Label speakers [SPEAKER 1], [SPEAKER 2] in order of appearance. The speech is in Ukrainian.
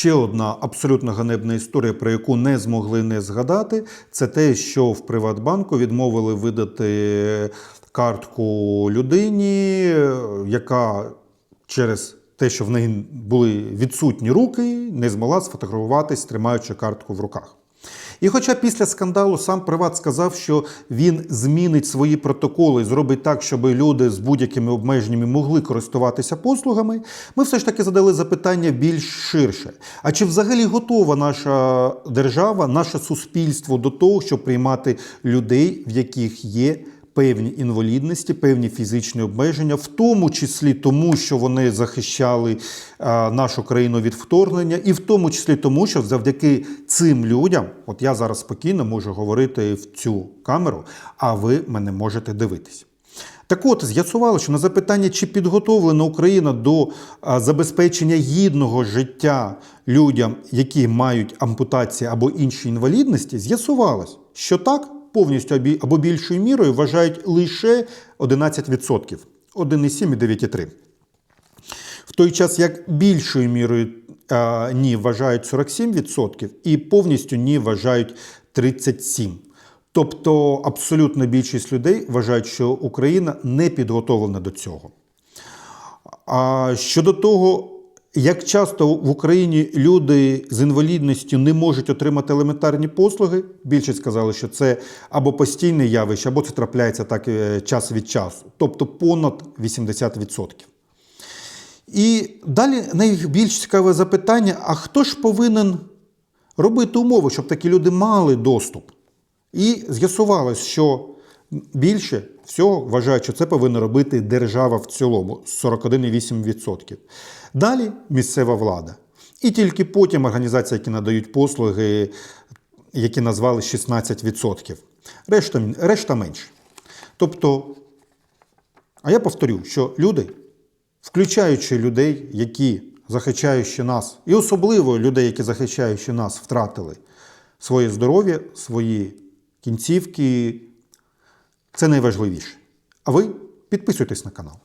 [SPEAKER 1] Ще одна абсолютно ганебна історія, про яку не змогли не згадати, це те, що в Приватбанку відмовили видати картку людині, яка через те, що в неї були відсутні руки, не змогла сфотографуватись, тримаючи картку в руках. І хоча після скандалу сам Приват сказав, що він змінить свої протоколи, зробить так, щоб люди з будь-якими обмеженнями могли користуватися послугами, ми все ж таки задали запитання більш ширше. А чи взагалі готова наша держава, наше суспільство до того, щоб приймати людей, в яких є певні інвалідності, певні фізичні обмеження, в тому числі тому, що вони захищали нашу країну від вторгнення, і в тому числі тому, що завдяки цим людям, от я зараз спокійно можу говорити в цю камеру, а ви мене можете дивитись. Так от, з'ясувало, що на запитання, чи підготовлена Україна до забезпечення гідного життя людям, які мають ампутації або інші інвалідності, з'ясувалось, що так повністю або більшою мірою вважають лише 11%, 1,7 і 9,3. В той час як більшою мірою а, ні вважають 47% і повністю ні вважають 37%. Тобто абсолютна більшість людей вважають, що Україна не підготовлена до цього. А щодо того, як часто в Україні люди з інвалідністю не можуть отримати елементарні послуги, більшість сказали, що це або постійне явище, або це трапляється так е, час від часу, тобто понад 80%. І далі найбільш цікаве запитання: а хто ж повинен робити умови, щоб такі люди мали доступ? І з'ясувалось, що більше всього вважають, що це повинна робити держава в цілому 41,8%. Далі місцева влада. І тільки потім організації, які надають послуги, які назвали 16%. Решта, решта менше. Тобто, а я повторю, що люди, включаючи людей, які захищаючи нас, і особливо людей, які захищаючи нас, втратили своє здоров'я, свої кінцівки, це найважливіше. А ви підписуйтесь на канал.